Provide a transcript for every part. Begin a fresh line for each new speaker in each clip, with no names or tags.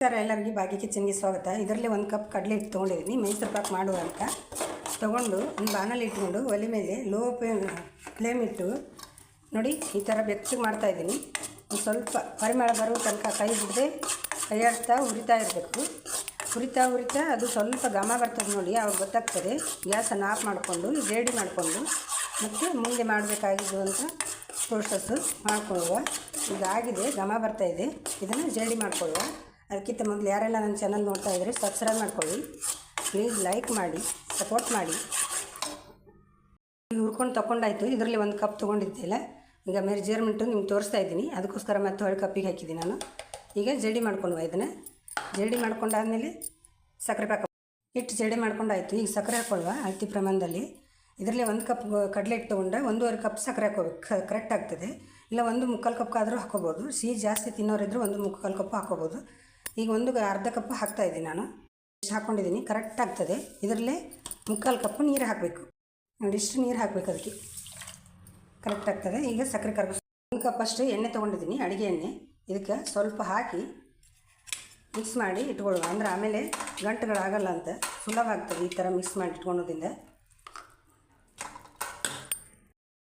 Sir ಎಲ್ಲರಿಗೆ ಬಾಗಿ ಕಿಚನ್ಗೆ ಸ್ವಾಗತ. ಇದರಲ್ಲಿ ಒಂದು ಕಪ್ ಕಡಲೆ ಹಿಟ್ಟು ತೊಗೊಂಡಿದ್ದೀನಿ ಮೈಸೂರು ಪಾಕ್ ಮಾಡುವ ಅಂತ. ತೊಗೊಂಡು ಒಂದು ಬಾಣಲ್ಲಿ ಇಟ್ಕೊಂಡು ಒಲೆ ಮೇಲೆ ಲೋ ಫ್ಲೇಮ್ ಇಟ್ಟು ನೋಡಿ ಈ ಥರ ಬೆಚ್ಚಗೆ ಮಾಡ್ತಾಯಿದ್ದೀನಿ ಒಂದು ಸ್ವಲ್ಪ ಪರಿಮಳ ಬರೋ ತನಕ ಕೈ ಬಿಡದೆ ಕೈಯಾಡ್ತಾ ಉರಿತಾ ಇರಬೇಕು. ಉರಿತಾ ಉರಿತಾ ಅದು ಸ್ವಲ್ಪ ಘಮ ಬರ್ತದೆ ನೋಡಿ ಅವಾಗ ಗೊತ್ತಾಗ್ತದೆ. ಗ್ಯಾಸನ್ನು ಆಫ್ ಮಾಡಿಕೊಂಡು, ರೆಡಿ ಮಾಡಿಕೊಂಡು, ಮತ್ತು ಮುಂದೆ ಮಾಡಬೇಕಾಗಿದ್ದು ಅಂತ ಪ್ರೋಸಸ್ಸು ಮಾಡಿಕೊಳ್ಳುವ. ಇದಾಗಿದೆ ಘಮ ಬರ್ತಾ ಇದೆ. ಇದನ್ನು ಜೇಡಿ ಮಾಡ್ಕೊಳ್ಳುವ. ಅದಕ್ಕಿಂತ ಮೊದಲು ಯಾರೆಲ್ಲ ನನ್ನ ಚಾನಲ್ ನೋಡ್ತಾ ಇದ್ದರೆ ಸಬ್ಸ್ಕ್ರೈಬ್ ಮಾಡ್ಕೊಳ್ಳಿ. ಪ್ಲೀಸ್ ಲೈಕ್ ಮಾಡಿ ಸಪೋರ್ಟ್ ಮಾಡಿ. ಹುರ್ಕೊಂಡು ತೊಗೊಂಡಾಯ್ತು ಇದರಲ್ಲಿ ಒಂದು ಕಪ್ ತೊಗೊಂಡಿದ್ದೆಲ್ಲ ಈಗ ಮೆಜರ್ಮೆಂಟು ನಿಮ್ಗೆ ತೋರಿಸ್ತಾ ಇದ್ದೀನಿ. ಅದಕ್ಕೋಸ್ಕರ ಮತ್ತೆ ಹೊಳೆ ಕಪ್ಪಿಗೆ ಹಾಕಿದ್ದೀನಿ ನಾನು. ಈಗ ಜಡಿ ಮಾಡ್ಕೊಂಡು ಇದನ್ನು. ಜಡಿ ಮಾಡ್ಕೊಂಡಾದ್ಮೇಲೆ ಸಕ್ಕರೆ ಪಾಕ. ಹಿಟ್ಟು ಜಡಿ ಮಾಡ್ಕೊಂಡಾಯ್ತು. ಈಗ ಸಕ್ಕರೆ ಹಾಕೊಳ್ಳುವ ಅಳತಿ ಪ್ರಮಾಣದಲ್ಲಿ. ಇದರಲ್ಲಿ ಒಂದು ಕಪ್ ಕಡಲೆ ಹಿಟ್ಟು ತೊಗೊಂಡ್ರೆ ಒಂದೂವರೆ ಕಪ್ ಸಕ್ಕರೆ ಹಾಕೋಬೇಕು ಕರೆಕ್ಟ್ ಆಗ್ತದೆ. ಇಲ್ಲ ಒಂದು ಮುಕ್ಕಾಲು ಕಪ್ ಆದರೂ ಹಾಕೋಬೋದು. ಸಿಹಿ ಜಾಸ್ತಿ ತಿನ್ನೋರಿದ್ರು ಒಂದು ಮುಕ್ಕಾಲು ಕಪ್ ಹಾಕೋಬೋದು. ಈಗ ಒಂದು ಅರ್ಧ ಕಪ್ ಹಾಕ್ತಾಯಿದ್ದೀನಿ ನಾನು. ಇಷ್ಟು ಹಾಕ್ಕೊಂಡಿದ್ದೀನಿ ಕರೆಕ್ಟ್ ಆಗ್ತದೆ. ಇದರಲ್ಲೇ ಮುಕ್ಕಾಲು ಕಪ್ಪು ನೀರು ಹಾಕಬೇಕು. ನೋಡಿ, ಇಷ್ಟು ನೀರು ಹಾಕಬೇಕು ಅದಕ್ಕೆ. ಕರೆಕ್ಟ್ ಆಗ್ತದೆ. ಈಗ ಸಕ್ಕರೆ ಕರ್ಗ ಒಂದು ಕಪ್ ಅಷ್ಟು ಎಣ್ಣೆ ತೊಗೊಂಡಿದ್ದೀನಿ, ಅಡುಗೆ ಎಣ್ಣೆ. ಇದಕ್ಕೆ ಸ್ವಲ್ಪ ಹಾಕಿ ಮಿಕ್ಸ್ ಮಾಡಿ ಇಟ್ಕೊಳ್ಳುವ ಅಂದ್ರೆ ಆಮೇಲೆ ಗಂಟುಗಳಾಗಲ್ಲ ಅಂತ. ಸುಲಭ ಆಗ್ತದೆ ಈ ಥರ ಮಿಕ್ಸ್ ಮಾಡಿ ಇಟ್ಕೊಳೋದ್ರಿಂದ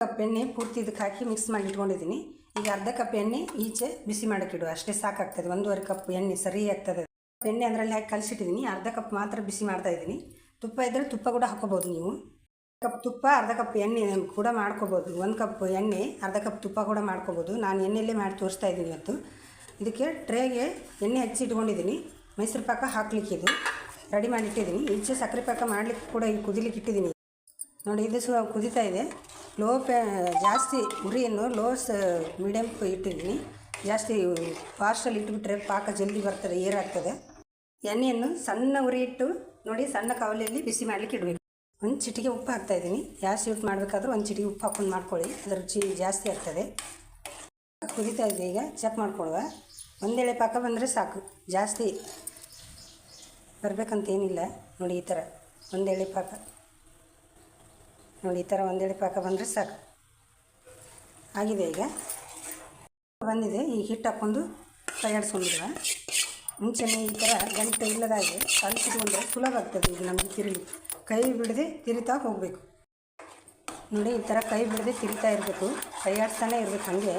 ಕಪ್ ಎಣ್ಣೆ ಪೂರ್ತಿ ಇದಕ್ಕೆ ಹಾಕಿ ಮಿಕ್ಸ್ ಮಾಡಿ ಇಟ್ಕೊಂಡಿದ್ದೀನಿ. ಈಗ ಅರ್ಧ ಕಪ್ ಎಣ್ಣೆ ಈಚೆ ಬಿಸಿ ಮಾಡೋಕ್ಕಿಡುವ ಅಷ್ಟೇ ಸಾಕಾಗ್ತದೆ. ಒಂದೂವರೆ ಕಪ್ ಎಣ್ಣೆ ಸರಿ ಆಗ್ತದೆ. ಎಣ್ಣೆ ಅದರಲ್ಲಿ ಹಾಕಿ ಕಲಿಸಿಟ್ಟಿದ್ದೀನಿ ಅರ್ಧ ಕಪ್ ಮಾತ್ರ ಬಿಸಿ ಮಾಡ್ತಾ ಇದ್ದೀನಿ. ತುಪ್ಪ ಇದ್ದರೆ ತುಪ್ಪ ಕೂಡ ಹಾಕೋಬೋದು ನೀವು. ಕಪ್ ತುಪ್ಪ, ಅರ್ಧ ಕಪ್ ಎಣ್ಣೆ ಕೂಡ ಮಾಡ್ಕೋಬೋದು. ಒಂದು ಕಪ್ ಎಣ್ಣೆ, ಅರ್ಧ ಕಪ್ ತುಪ್ಪ ಕೂಡ ಮಾಡ್ಕೋಬೋದು. ನಾನು ಎಣ್ಣೆಯಲ್ಲೇ ಮಾಡಿ ತೋರಿಸ್ತಾ ಇದ್ದೀನಿ ಇವತ್ತು. ಇದಕ್ಕೆ ಟ್ರೇಗೆ ಎಣ್ಣೆ ಹಚ್ಚಿ ಇಟ್ಕೊಂಡಿದ್ದೀನಿ. ಮೈಸೂರು ಪಾಕ ಹಾಕ್ಲಿಕ್ಕೆ ಇದು. ರೆಡಿ ಮಾಡಿ ಇಟ್ಟಿದ್ದೀನಿ. ಈಚೆ ಸಕ್ಕರೆ ಪಾಕ ಮಾಡಲಿಕ್ಕೆ ಕೂಡ ಕುದಿಲಿಕ್ಕೆ ಇಟ್ಟಿದ್ದೀನಿ. ನೋಡಿ, ಇದು ಸಹ ಕುದಿತಾ ಇದೆ. ಲೋ ಫ್ಯಾ ಜಾಸ್ತಿ ಉರಿಯನ್ನು ಲೋ ಸ ಮೀಡಿಯಮ್ ಇಟ್ಟಿದ್ದೀನಿ. ಜಾಸ್ತಿ ಫಾಸ್ಟಲ್ಲಿ ಇಟ್ಬಿಟ್ರೆ ಪಾಕ ಜಲ್ದಿ ಬರ್ತದೆ, ಏರಾಗ್ತದೆ. ಎಣ್ಣೆಯನ್ನು ಸಣ್ಣ ಉರಿ ಇಟ್ಟು ನೋಡಿ, ಸಣ್ಣ ಕಾವಲಿಯಲ್ಲಿ ಬಿಸಿ ಮಾಡಲಿಕ್ಕೆ ಇಡಬೇಕು. ಒಂದು ಚಿಟಿಕೆ ಉಪ್ಪು ಹಾಕ್ತಾಯಿದ್ದೀನಿ ಜಾಸ್ತಿ ಯೂಸ್ ಮಾಡಬೇಕಾದ್ರೂ ಒಂದು ಚಿಟಿಕೆ ಉಪ್ಪು ಹಾಕೊಂಡು ಮಾಡ್ಕೊಳ್ಳಿ. ಅದರ ರುಚಿ ಜಾಸ್ತಿ ಆಗ್ತದೆ. ಕುದೀತಾ ಇದೆ ಈಗ ಚೆಕ್ ಮಾಡ್ಕೊಳ್ಳುವ. ಒಂದೆಳೆ ಪಾಕ ಬಂದರೆ ಸಾಕು. ಜಾಸ್ತಿ ಬರಬೇಕಂತ ಏನಿಲ್ಲ. ನೋಡಿ, ಈ ಥರ ಒಂದೆಳೆ ಪಾಕ. ನೋಡಿ, ಈ ಥರ ಒಂದೆಳೆ ಪಾಕ ಬಂದರೆ ಸಾಕು. ಆಗಿದೆ ಈಗ. ಬಂದಿದೆ, ಈ ಹಿಟ್ಟು ಹಾಕ್ಕೊಂಡು ಕೈಯಾಡಿಸ್ಕೊಂಡಿರುವ ಮುಂಚೆನೇ ಈ ಥರ ಗಂಟೆ ಇಲ್ಲದಾಗೆ ಕಲಿಸಿಕೊಂಡ್ರೆ ಸುಲಭ ಆಗ್ತದೆ ಈಗ ನಮಗೆ ತಿರುಗಿ. ಕೈ ಬಿಡದೆ ತಿರಿತಾ ಹೋಗಬೇಕು. ನೋಡಿ, ಈ ಥರ ಕೈ ಬಿಡದೆ ತಿರಿತಾ ಇರಬೇಕು. ಕೈ ಇರಬೇಕು ಹಾಗೆ.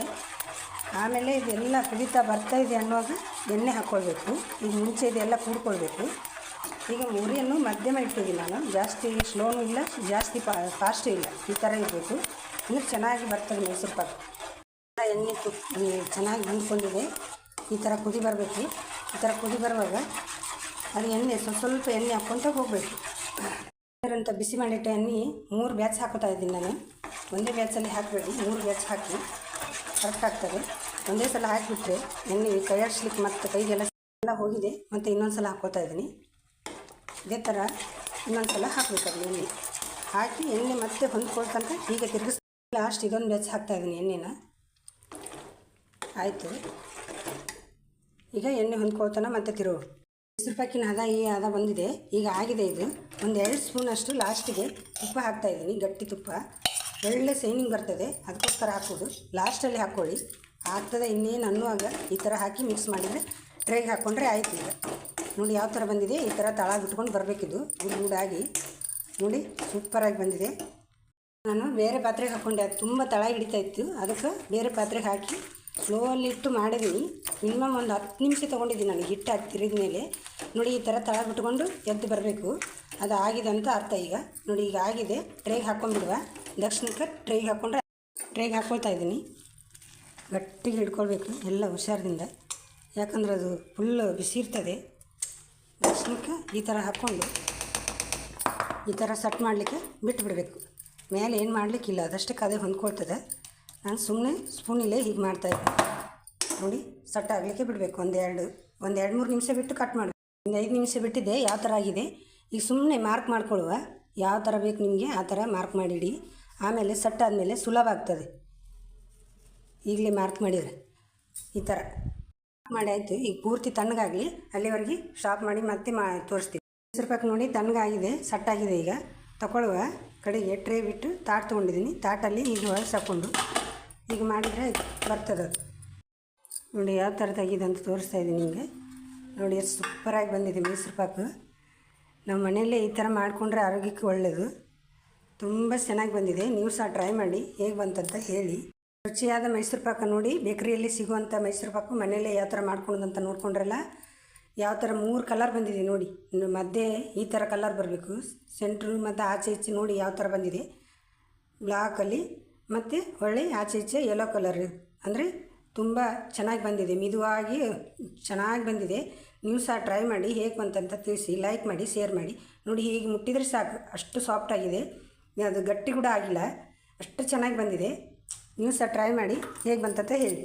ಆಮೇಲೆ ಇದೆಲ್ಲ ಕುದಿತಾ ಬರ್ತಾ ಇದೆ ಅನ್ನುವಾಗ ಎಣ್ಣೆ ಹಾಕ್ಕೊಳ್ಬೇಕು. ಈಗ ಮುಂಚೆ ಇದೆಲ್ಲ ಕೂಡ್ಕೊಳ್ಬೇಕು. ಈಗ ಉರಿಯನ್ನು ಮಧ್ಯಮ ಇಟ್ಟಿದ್ದೀನಿ ನಾನು. ಜಾಸ್ತಿ ಸ್ಲೋನೂ ಇಲ್ಲ, ಜಾಸ್ತಿ ಫಾಸ್ಟೂ ಇಲ್ಲ. ಈ ಥರ ಇರಬೇಕು. ಇನ್ನು ಚೆನ್ನಾಗಿ ಬರ್ತದೆ ಮೈಸೂರು ಪಾಕ್. ಎಣ್ಣೆ ಕು ಚೆನ್ನಾಗಿ ಬಂದ್ಕೊಂಡಿದೆ. ಈ ಥರ ಕುದಿ ಬರಬೇಕು. ಈ ಥರ ಕುದಿ ಬರುವಾಗ ಅದು ಎಣ್ಣೆ, ಸ್ವಲ್ಪ ಸ್ವಲ್ಪ ಎಣ್ಣೆ ಹಾಕ್ಕೊತ ಹೋಗಬೇಕು. ಅಂತ ಬಿಸಿ ಮಾಡಿಟ್ಟ ಎಣ್ಣೆ ಮೂರು ಬ್ಯಾಚ್ ಹಾಕೋತಾ ಇದ್ದೀನಿ ನಾನು. ಒಂದೇ ಬ್ಯಾಚಲ್ಲಿ ಹಾಕಬೇಡಿ. ಮೂರು ಬ್ಯಾಚ್ ಹಾಕಿ ಕರೆಕ್ಟ್ ಆಗ್ತದೆ. ಒಂದೇ ಸಲ ಹಾಕಿಬಿಟ್ರೆ ಎಣ್ಣೆ ಕೈಯಾಡಿಸ್ಲಿಕ್ಕೆ ಮತ್ತು ಕೈಗೆಲ್ಲ ಎಲ್ಲ ಹೋಗಿದೆ. ಮತ್ತು ಇನ್ನೊಂದು ಸಲ ಹಾಕ್ಕೋತಾ ಇದ್ದೀನಿ. ಇದೇ ಥರ ಇನ್ನೊಂದು ಸಲ ಹಾಕಬೇಕು ಅದು ಎಣ್ಣೆ. ಹಾಕಿ ಎಣ್ಣೆ ಮತ್ತೆ ಹೊಂದ್ಕೊಳ್ತಂತ ಹೀಗೆ ತಿರುಗಿಸ್ ಲಾಸ್ಟ್ ಇದೊಂದು ಬೆಚ್ಚ ಹಾಕ್ತಾ ಇದ್ದೀನಿ ಎಣ್ಣೆನ. ಆಯಿತು. ಈಗ ಎಣ್ಣೆ ಹೊಂದ್ಕೊಳ್ತಾನ ಮತ್ತೆ ತಿರು. ಹೆಸರು ಪಾಕಿನ ಹದ ಈ ಹದ ಬಂದಿದೆ. ಈಗ ಆಗಿದೆ ಇದು. ಒಂದು ಎರಡು ಸ್ಪೂನಷ್ಟು ಲಾಸ್ಟಿಗೆ ತುಪ್ಪ ಹಾಕ್ತಾಯಿದ್ದೀನಿ ಗಟ್ಟಿ ತುಪ್ಪ. ಒಳ್ಳೆ ಸೈನಿಂಗ್ ಬರ್ತದೆ. ಅದಕ್ಕೋಸ್ಕರ ಹಾಕೋದು. ಲಾಸ್ಟಲ್ಲಿ ಹಾಕ್ಕೊಳ್ಳಿ ಆಗ್ತದೆ ಇನ್ನೇನು ಅನ್ನುವಾಗ ಈ ಥರ ಹಾಕಿ ಮಿಕ್ಸ್ ಮಾಡಿದರೆ ಟ್ರೈಗೆ ಹಾಕ್ಕೊಂಡ್ರೆ ಆಯ್ತು ಈಗ. ನೋಡಿ ಯಾವ ಥರ ಬಂದಿದೆ, ಈ ಥರ ತಳ ಬಿಟ್ಕೊಂಡು ಬರಬೇಕಿದ್ದು ಗುಡ್ ಗುಡಾಗಿ ನೋಡಿ ಸೂಪರಾಗಿ ಬಂದಿದೆ. ನಾನು ಬೇರೆ ಪಾತ್ರೆಗೆ ಹಾಕ್ಕೊಂಡೆ ಅದು ತುಂಬ ತಳ ಹಿಡಿತಾ ಇತ್ತು. ಅದಕ್ಕೆ ಬೇರೆ ಪಾತ್ರೆಗೆ ಹಾಕಿ ಸ್ಲೋಲ್ಲಿ ಇಟ್ಟು ಮಾಡಿದ್ದೀನಿ ಮಿನಿಮಮ್ ಒಂದು ಹತ್ತು ನಿಮಿಷ ತೊಗೊಂಡಿದ್ದೀನಿ ನಾನು ಹಿಟ್ಟು ಹಾಕಿ ತಿರುಗಿದ ಮೇಲೆ. ನೋಡಿ, ಈ ಥರ ತಳ ಬಿಟ್ಕೊಂಡು ಎದ್ದು ಬರಬೇಕು. ಅದು ಆಗಿದೆ ಅಂತ ಅರ್ಥ ಈಗ. ನೋಡಿ, ಈಗ ಆಗಿದೆ. ಟ್ರೈಗೆ ಹಾಕ್ಕೊಂಡ್ಬಿಡುವ ದಕ್ಷಿಣಕ್ಕೆ ಟ್ರೈಗೆ ಹಾಕ್ಕೊಂಡ್ರೆ ಟ್ರೈಗೆ ಹಾಕ್ಕೊಳ್ತಾ ಇದ್ದೀನಿ. ಗಟ್ಟಿಗೆ ಹಿಡ್ಕೊಳ್ಬೇಕು, ಎಲ್ಲ ಹುಷಾರದಿಂದ. ಯಾಕಂದ್ರೆ ಅದು ಫುಲ್ಲು ಬಿಸಿ ಇರ್ತದೆ ದಕ್ಷಿಣಕ್ಕೆ ಈ ಥರ ಹಾಕ್ಕೊಂಡು ಈ ಥರ ಸಟ್ ಮಾಡಲಿಕ್ಕೆ ಬಿಟ್ಟು ಬಿಡಬೇಕು ಮೇಲೆ ಏನು ಮಾಡಲಿಕ್ಕಿಲ್ಲ ಅದಷ್ಟಕ್ಕೆ ಅದೇ ಹೊಂದ್ಕೊಳ್ತದೆ. ನಾನು ಸುಮ್ಮನೆ ಸ್ಪೂನಿಲ್ಲೇ ಹೀಗೆ ಮಾಡ್ತಾಯಿದ್ದೆ ನೋಡಿ, ಸಟ್ ಆಗಲಿಕ್ಕೆ ಬಿಡಬೇಕು. ಒಂದೆರಡು ಒಂದು ಎರಡು ಮೂರು ನಿಮಿಷ ಬಿಟ್ಟು ಕಟ್ ಮಾಡಬೇಕು ಒಂದು ಐದು ನಿಮಿಷ ಬಿಟ್ಟಿದೆ ಯಾವ ಥರ ಆಗಿದೆ? ಈಗ ಸುಮ್ಮನೆ ಮಾರ್ಕ್ ಮಾಡ್ಕೊಳ್ಳುವ. ಯಾವ ಥರ ಬೇಕು ನಿಮಗೆ, ಆ ಥರ ಮಾರ್ಕ್ ಮಾಡಿಡಿ. ಆಮೇಲೆ ಸಟ್ ಆದಮೇಲೆ ಸುಲಭ ಆಗ್ತದೆ. ಈಗಲೇ ಮಾರ್ಕ್ ಮಾಡಿದರೆ ಈ ಥರ. ಮಾಡಿ ಆಯಿತು. ಈಗ ಪೂರ್ತಿ ತಣ್ಣಗಾಗಲಿ. ಅಲ್ಲಿವರೆಗೆ ಸ್ಟಾಪ್ ಮಾಡಿ ಮತ್ತೆ ಮಾ ತೋರಿಸ್ತೀವಿ. ಹೆಸರು ಪಾಕ್ ನೋಡಿ, ತಣ್ಣಗಾಗಿದೆ, ಸಟ್ಟಾಗಿದೆ ಈಗ. ತಗೊಳ್ಳುವ ಕಡೆಗೆ ಟ್ರೇ ಬಿಟ್ಟು ತಾಟ್ ತೊಗೊಂಡಿದ್ದೀನಿ. ತಾಟಲ್ಲಿ ಈಗ ಹೊಳಸು ಈಗ ಮಾಡಿದರೆ ಬರ್ತದೆ ಅದು. ನೋಡಿ ಯಾವ ಥರದಾಗಿದೆ ಅಂತ ತೋರಿಸ್ತಾ ಇದ್ದೀನಿ ನಿಮಗೆ. ನೋಡಿ, ಎಷ್ಟು ಸೂಪರಾಗಿ ಬಂದಿದೆ ಮೈಸೂರು ಪಾಕು. ನಮ್ಮ ಮನೆಯಲ್ಲೇ ಈ ಥರ ಮಾಡಿಕೊಂಡ್ರೆ ಆರೋಗ್ಯಕ್ಕೆ ಒಳ್ಳೆಯದು ತುಂಬ ಚೆನ್ನಾಗಿ ಬಂದಿದೆ. ನೀವು ಸಹ ಟ್ರೈ ಮಾಡಿ, ಹೇಗೆ ಬಂತಂತ ಹೇಳಿ. ರುಚಿಯಾದ ಮೈಸೂರು ಪಾಕ ನೋಡಿ, ಬೇಕರಿಯಲ್ಲಿ ಸಿಗುವಂಥ ಮೈಸೂರು ಪಾಕು ಮನೆಯಲ್ಲೇ ಯಾವ ಥರ ಮಾಡ್ಕೊಳ್ಳೋದಂತ ನೋಡ್ಕೊಂಡ್ರಲ್ಲ, ಯಾವ ಥರ ಮೂರು ಕಲರ್ ಬಂದಿದೆ ನೋಡಿ. ಮಧ್ಯೆ ಈ ಥರ ಕಲರ್ ಬರಬೇಕು. ಸೆಂಟ್ರು ಮತ್ತು ಆಚೆ ಈಚೆ ನೋಡಿ ಯಾವ ಥರ ಬಂದಿದೆ. ಬ್ಲಾಕಲ್ಲಿ ಮತ್ತು ಒಳ್ಳೆ ಆಚೆ ಈಚೆ ಯೆಲ್ಲೋ ಕಲರ್ ಅಂದರೆ ತುಂಬ ಚೆನ್ನಾಗಿ ಬಂದಿದೆ. ಮಿದುವಾಗಿ ಚೆನ್ನಾಗಿ ಬಂದಿದೆ. ನೀವು ಸಹ ಟ್ರೈ ಮಾಡಿ, ಹೇಗೆ ಬಂತಂತ ತಿಳಿಸಿ ಲೈಕ್ ಮಾಡಿ ಶೇರ್ ಮಾಡಿ. ನೋಡಿ, ಹೀಗೆ ಮುಟ್ಟಿದರೆ ಸಾಕು. ಅಷ್ಟು ಸಾಫ್ಟಾಗಿದೆ ಅದು ಗಟ್ಟಿ ಕೂಡ ಆಗಿಲ್ಲ. ಅಷ್ಟು ಚೆನ್ನಾಗಿ ಬಂದಿದೆ. ನೀವು ಸಹ ಟ್ರೈ ಮಾಡಿ ಹೇಗೆ ಬಂತಂತ ಹೇಳಿ.